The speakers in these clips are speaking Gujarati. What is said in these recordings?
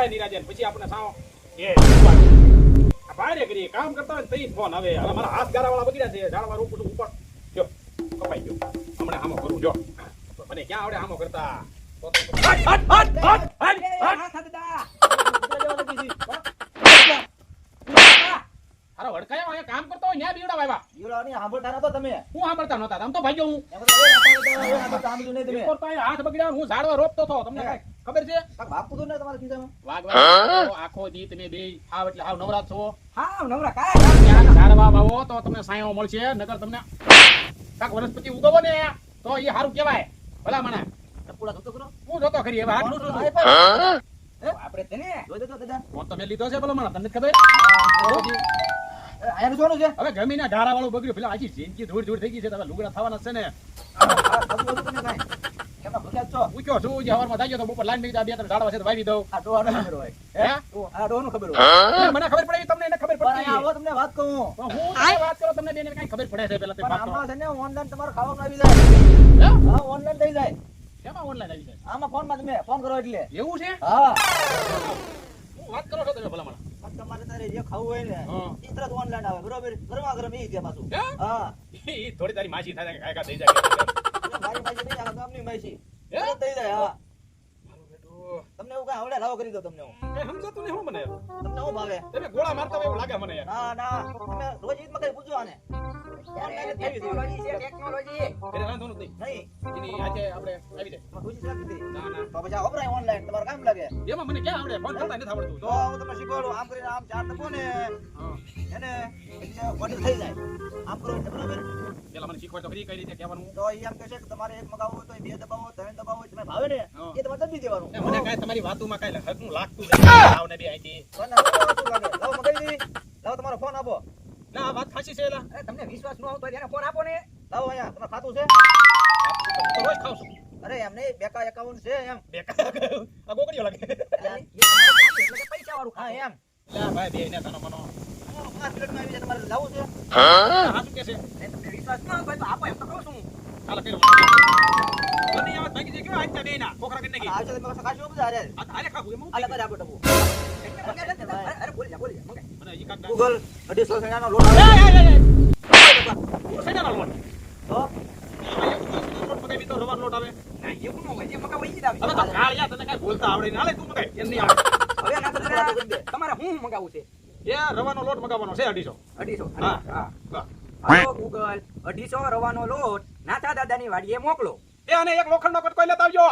થાય નિરાજન પછી આપણે સાવ એ ભારે કરીએ કામ કરતા હોય તઈ ફોન હવે હવે મારા હાથ ગારા વાળા બગડ્યા છે ઝાડવા રોપું ઉપર જો કપાઈ ગયો હમણાં આમો કરું જો મને ક્યાં આવડે આમો કરતા કામ કરતો હોય ન્યા બીવડા વાવ્યા હું સાંભળતા નતા આમ તો ભાગ્યો હું હાથ બગડ્યા હું ઝાડવા રોપતો હતો તમને કાંઈ ખબર છે? વાગ વાગ આખો દી તમે બે આવ એટલે હાવ નવરાત છો. ક્યાંક ઝાડવા વાવો તો તમને સાયો મળશે નગર તમને કાક વનસ્પતિ ઉગવો ને તો એ સારું કહેવાય. ભલા મને હું જોતો કરી હવે હાથ આપણે તેને ફોન તમે લીધો છે ભલા મને તમને ખબર? આયા જોવાનું છે. હવે જમીને ઢારા વાળું બગડ્યું પેલા આખી જિંદગી ધૂળ ધૂળ થઈ ગઈ છે તો હવે લુગડા થવાના છે ને. તમે કાંઈ? કેમના ભૂખ્યા જ છું જે હવારમાં થઈ તો બપોર લાઈન બે ત્રણ ઝાડવા છે તો વાવી દઉં આ ડોહાને ખબર હોય. હે આ ડોહાનું ખબર હોય. એટલે મને ખબર પડે તમને એને ખબર પડતી આવો તમને વાત કહું. હું વાત કરું તમને બેને કાંઈ ખબર પડે છે પેલા તે વાત આમાં છે ને online તમારે ખાવાનું આવી જાય. હા, online થઈ જાય. શેમાં online આવી જાય? આમાં ફોનમાં તમે ફોન કરો એટલે. એવું છે હા. વાત કરો છો તમે ભલા મને તમારે તારે જે ખાવું હોય ને, તરત ઓનલાઈન આવે, બરોબર? ગરમા ગરમ ઈ છે પાછું. હા. ઈ થોડી તારી માસી થાય થઈ જાય મારી ગામની માસી. તરત થઈ જાય, હા. તમને એવું કઈ આવડે, લાવો કરી દો તમને હું. કઈ સમજાતું નહીં હું મને તમને હું ભાવે? તમે ગોળા મારતા હોય એવું લાગે મને ના, ના, તમે રોજ ઈદમાં કઈ પૂછો આને. Online જ થઈ એટલે વાંધો નથી નહીં, આજે આપણે આવી જાય. એમાં પૂછી ના ના. તો પછી વપરાય online, તમારે કામ લાગે. એમાં મને ક્યાં આવડે? ફોન કરતા નથી આવડતું. તો તો હું તમને શીખવાડું. આમ કરીને આમ ચાર દબો ને એને એટલે order થઈ જાય. આમ કરો બરાબર. પેલા મને શીખવાડ તો ખરી કઈ રીતે કહેવાનું? તો એ એમ કહેશે કે તમારે એક મગાવો તો બે દબાવો ત્રણ દબાવો તમે ભાવે ને એ તમારે દબી દેવાનું. મને કાંઈ તમારી વાતોમાં કાંઈ હકનું લાગતું નથી. આવને બે અહીંથી. કોને શું લાગે? લાવો મગાવી દેવી લાવો તમારો ફોન આપો. ના આ વાત ખાસી છે એલા. અરે તમને વિશ્વાસ ન આવતો એને ફોન આપો ને. લાવો અહીંયા તમારું ખાતું છે? તો રોજ છું અરે એમ નહીં બેકા એકાઉન્ટ છે એમ. બેકા આ ગોકડીઓ લાગે. પૈસા વાળું ખા એમ. ના ભાઈ બે ને તનો મનો પાંચ મિનિટમાં આવી જાય તમારે લાવું છે? હા? શું કે છે? તમને વિશ્વાસ ન ભાઈ તો આપો એમ તો કહું છું. હાલો આ ભાગી જાય બેના કોકરા કરી નાખી આવશે તમે પાછા ખાશો બધા અરે આ તારે ખાવું એમ હું આલે આપો ગૂગલ અઢીસો તો તમારે હું મગાવું છે એ રવાનો લોટ મગાવવાનો છે અઢીસો અઢીસો ગૂગલ અઢીસો રવાનો લોટ નાથા દાદાની વાડીએ મોકલો એ અને એક લોખંડનો કટકો લેતા આવજો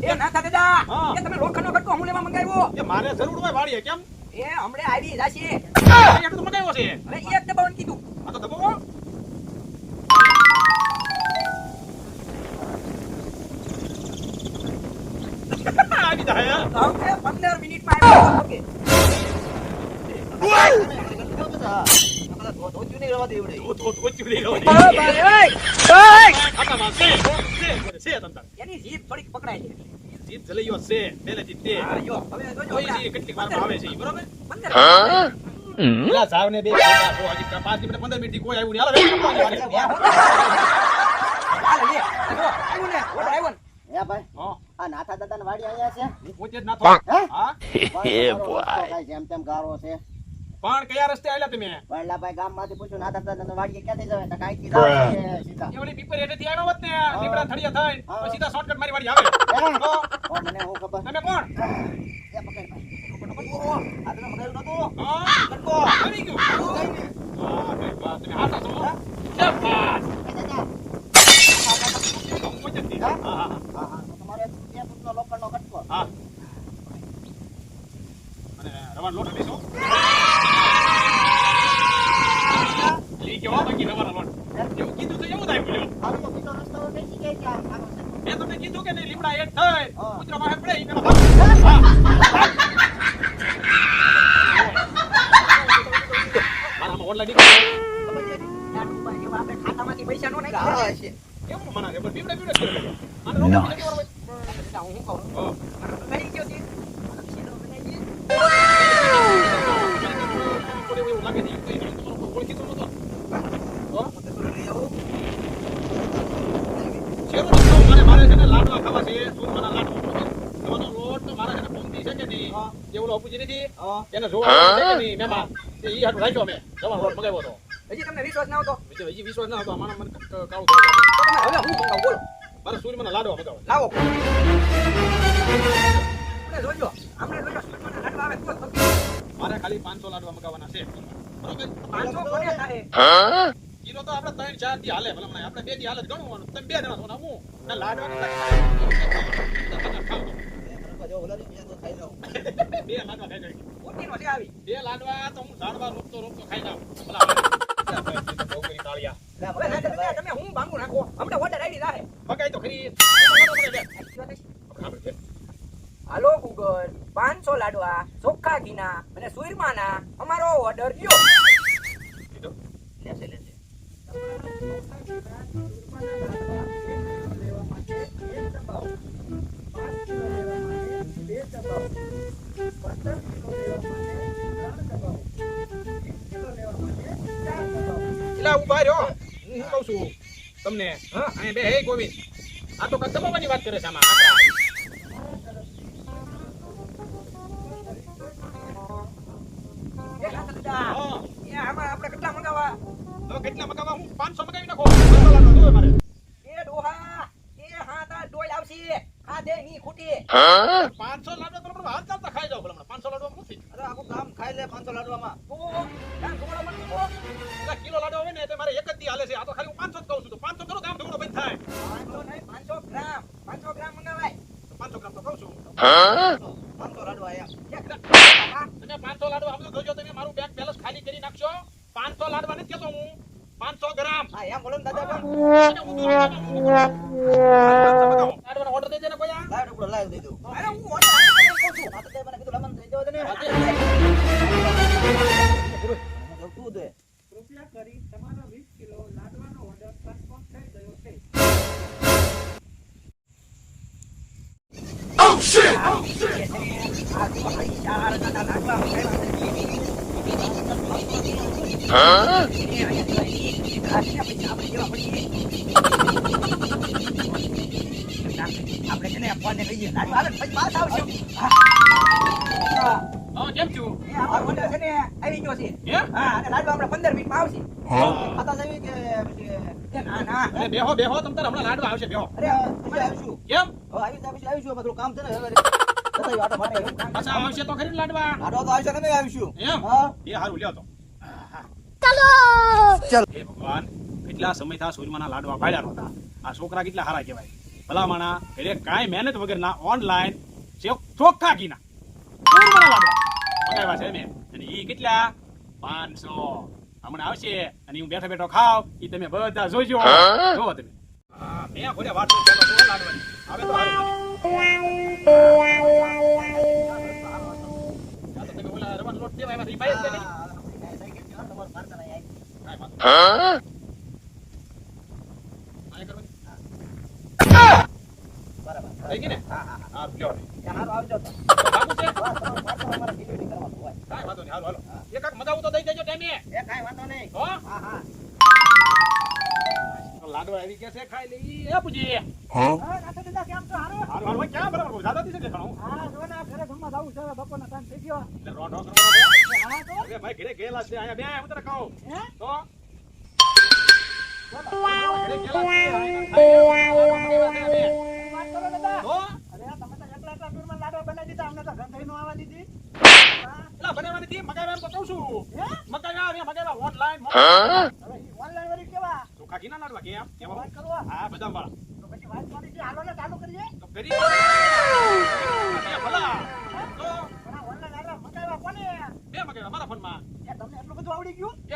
એ નાથા દાદા હા. એ તમે લોખંડનો કટકો હું લેવા મંગાવ્યો. એ મારે જરૂર હોય વાળીએ કેમ? એ હમણે આવી જાશે. અહીંયા તો મંગાવ્યો છે. અરે એક દબાવન કીધું. આ તો દબાવો. આવી જાય હવે પંદર મિનિટમાં આવ્યો ઓકે. એની જીભ થોડીક પકડાય છે. જલૈયો છે, તે. જો, આવે છે, બરોબર? પેલા બે પાંચ મિનિટ, પંદર મિનિટ કોઈ આવ્યું નહીં. હાલો, ભાઈ આ નાથા દાદાની વાડી અહીંયા છે? હું પોતે જ ના થો. હા? જેમ તેમ ગારો છે. પણ કયા રસ્તે આવેલા તમે? ગામ ગામમાંથી પૂછ્યું નાથા દાદાની વાડીએ ક્યાંથી જવે તો જવાય છે સીધા. એ ઓલી પીપર હેઠેથી આવ્યો હોત ને લીમડા થળિયા થાય તો સીધા શોર્ટકટ મારી વાડી આવે. ઓ, મને હું ખબર? તમે કોણ? એ પકડ. ભાઈ. ઓ, આ તમે મગાવ્યું નહોતું? હા કટકો. આવી ગયું હા ભાઈ વાહ તમે હાથા છો શાબાશ. એ દાદા, હું પોતે જ નહીં. હા? હા હા હા, હા, તો તમારે બે ફૂટનો લોખંડનો કટકો. હા અને રવાનો લોટ આપીશું ઈ કેવો બાકી રવાનો લોટ એવું કીધું તો એવું થાય બોલ્યો હાલો તો બીજો રસ્તો હવે કઈ જગ્યાએથી આમ આગળ છે. મેં તમને કીધું કે નહીં લીમડા થાય હા. કૂતરો પડે ઈ પેલો મારા આમાં ઓનલાઈન નીકળ્યો. લાડુભાઈ, એવા આપણે ખાતામાંથી પૈસા નો નાખ્યા. છે. મના? બીવડે બીવડે કરે. હું શું કહું? કઈ ગયો છે? લાગે. ઈ તો ઈ તમારો કોઈ ઓળખીતો નહોતો. હા? તો લઈ આવો. તો મારે મારે છે ને છે ને હતો હજી વિશ્વાસ ના હતો મારા મને મારે સૂર્યમાના લાડવા લાડવા તો મારે ખાલી પાંચસો લાડવા મગાવવાના છે બરોબર પાંચસો કોને કિલો તો આપણે ત્રણ, ચારથી હાલે ભલા આપણે બેથી હાલે ગણવાનું. તમે બે જણા છો, ને હું? લાડવા ખાઈ જાય તમે હું ભાંગું નાખો અમને ઓર્ડર તો ખરી હાલો ગૂગલ પાંચસો લાડવા, ચોખ્ખા ઘીના એટલે ઊભા રહ્યો. હું કહું છું? તમને હા અહીં બે હે ગોવિંદ. આ તો કંઈક વાત કરે છે આમાં આપણે. કેટલા મંગાવા તો કેટલા મગાવવા? હું પાંચસો મગાવી નાખો. મારે. એ ડોહા એ હા તા આવશે. આ દે ની ખૂટી. પાંચસો લાડવા તો આપણે હાથ ચાલતા ખાઈ જાવ ભલા પાંચસો લાડવા નથી અરે આખું ગામ લાડવામાં તો. એટલે કિલો લાડવા હોય ને તે મારે એક જ દી હાલે છે. આ તો ખાલી હું પાંચસો જ કહું છું તો પાંચસો કરો કામ થોડું બંધ થાય. પાંચસો નહીં પાંચસો ગ્રામ. પાંચસો ગ્રામ મંગાવાય. પાંચસો ગ્રામ તો કહું છું. પાંચસો લાડવા. તમે પાંચસો લાડવા સમજો જોજો તમે મારું બેંક બેલેન્સ ખાલી કરી નાખશો. પાંચસો લાડવા નથી કેતો હું. પાંચસો ગ્રામ. હા એમ બોલો દાદા પણ. અને હું તો ઓર્ડર દઈ દે ને કોઈ ટુકડો દઈ દઉં. અરે હું આપણે છે ને લાડુ આવે પછી આવશે હા. હા, કેમ છું એ આપણો order છે ને આવી ગયો છે હા અને લાડુ આપણે પંદર મિનિટમાં આવશે ખાતા જવી કે ના ના અરે બેહો બેહો તમ તાર હમણાં લાડવા આવશે બેહો અરે અમે આવીશું કેમ આવી જાય પછી આવીશું બધું કામ છે ને હવે પાછા આવશે તો ખરી ને લાડવા. તો આવશે ને આવીશું? એમ? એ હારું લ્યો તો. ચાલ. હે ભગવાન કેટલા સમય થા સૂર્યમાના લાડવા પાડ્યા નહોતા. આ છોકરા કેટલા હારા કહેવાય. ભલામાણા ઘરે કાંઈ મહેનત વગરના ઓનલાઈન ચોખ્ખા ઘીના. સૂર્યમાના લાડવા મંગાવ્યા છે મેં. અને ઈ કેટલા? પાંચસો. હમણાં આવશે અને હું બેઠો બેઠો ખાવ. એ તમે બધા જોજો. જોવો તમે. હા, મેં વાત લાડવાની. હવે તો હા લાડવા આવી ગયા છે, ખાઈ લઈ. એ પૂજી. હા, ને તો તો? તો? તો તો નો તો. હવે ઓનલાઈન કેવા ચોખ્ખા ઘીના લાડવા કેમ? કેમ? કરવા હા, બદામ વાળા. કરી ને કરી.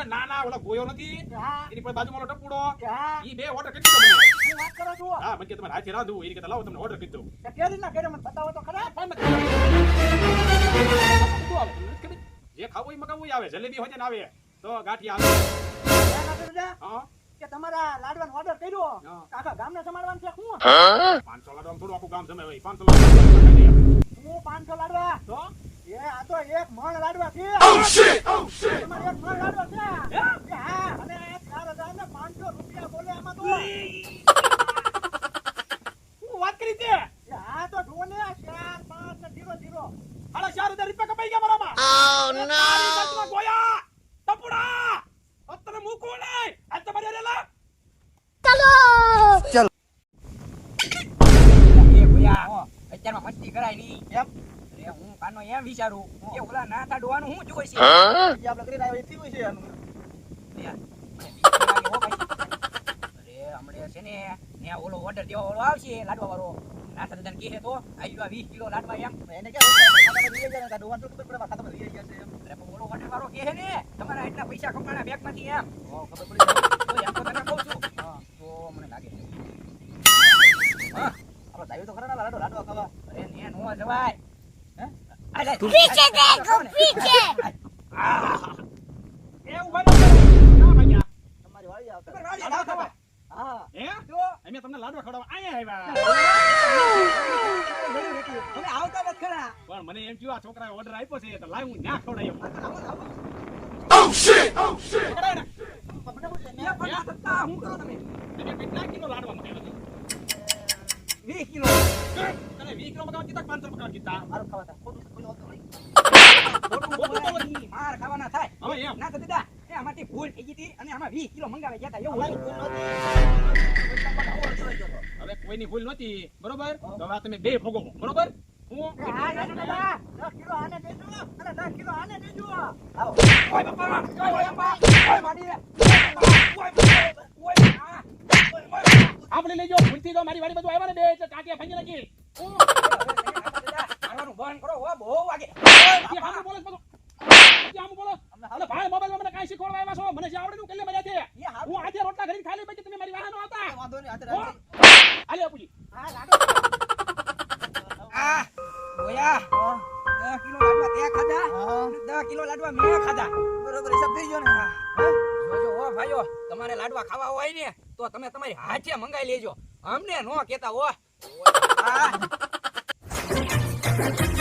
ના ના ઓલા ગોયો નથી કે એની પર બાજુમાં ટપુડો કે ઈ બે ઓર્ડર કરી દીધો મને વાત કરો છો હા મને કે તમારે હાથે રાંધવું એની કરતા લાવો તમને ઓર્ડર કરી દઉં કે કેવી રીતના કર્યો મને બતાવો તો ખરા? જે ખાવું એ મગાવવું આવે જલેબી હોય ને આવે તો ગાંઠિયા આવે હા કે તમારા લાડવાનો ઓર્ડર કર્યો. આખા ગામને સમાડવાનું છે? શું પાંચસો લાડવા થોડું આખું ગામ જમે ભાઈ પાંચસો લાડવા હું પાંચસો લાડવા? તો? એ આ તો એક મણ લાડવા છે. તમારે એક મણ લાડવા છે? હા? અને ચાર હજાર ને પાંચસો રૂપિયા બોલે આમાં તો બજારમાં મસ્તી કરાય નહીં કેમ? એ હું કાનો એ ઓલા ના તા ડોવાનું હું જોઈ છે? એ આપણે કરીને આવ્યા એ થયું છે હો. અરે હમણે છે ને ને ઓલો ઓર્ડર દેવા ઓલો આવશે લાડવા વાળો. ના દાદાને કહે તો આવી ગયો 20 કિલો લાડવા એમ. એને કે ખાતામાં ને, કાં ડોવાનું ખબર પડે, ખાતામાં વીએ ગયા છે એમ. અરે પણ ઓલો ઓર્ડર વાળો કહે ને તમારા એટલા પૈસા કમાણા બેગમાંથી એમ. ઓ ખબર પડી તો એમ તો તને કહું છું. તો મને લાગે હા. આપણે દાયો તો ખરા ને લાડો લાડવા ખાવા. અરે ને નો જવાય. પીછે દેખો પીછે! એ ઊભા ના ભાઈ તમારી વાળી આવતા. તમારી વાળી આવતા હા. હે? તો અમે તમને લાડવા ખવડાવવા આયા આવ્યા. તમે આવતા નથી ખરા. પણ મને એમ થયું આ છોકરાએ ઓર્ડર આપ્યો છે તો લાય હું oh, oh, ના. ખવડાયો ઓ શિટ ઓ શિટ હું કરો તમે? કેટલા કિલો લાડવા મને 20 કિલો. હતા તને 20 કિલો મંગાવવા કીધા 500 મંગાવવા કીધા મારું ખાવા તા. ખોટું કોઈ હોતું નહીં. ખોટું બોલાય નહીં, માર ખાવાના થાય હવે એમ ના તો દીદા એ આમાંથી ભૂલ થઈ ગઈ આમાં 20 કિલો મંગાવે ગયા હતા એવું ભૂલ નહોતી. કોઈની ભૂલ નહોતી બરોબર તો આ તમે બે ભોગો બરોબર હું કિલો આને દેજો અને દસ કિલો આને દેજો ઓય બાપા ઓય બાપા ઓય માડી ઓય ઓય આપણે લઈ જાઓ ભૂલથી તો મારી વાડી બધું આવ્યા ને બે એટલે ટાંટિયા ભાંગી નાખી હું મારવાનું બંધ કરો હો બહુ વાગે હજી આમ બોલો છો બધું હજી આમ બોલો અલે ભાઈ મોબાઈલમાં મને કાંઈ શીખવાડવા આવ્યા છો મને જે આવડે તું કેટલી મજા છે એ હારું. હું આજે રોટલા ઘડીને ખાલી પછી તમે મારી વાહન આવતા વાંધો નહીં હાથે હો? રાખી. હાલે બાપુજી હા લાડો આ ઓયા 10 કિલો લાડવા તે ખાધા હા. 10 કિલો લાડવા મેં ખાધા બરોબર હિસાબ થઈ ગયો તમારે લાડવા ખાવા હોય ને તો તમે તમારી હાથે મંગાઈ લેજો અમને નો કેતા હો આ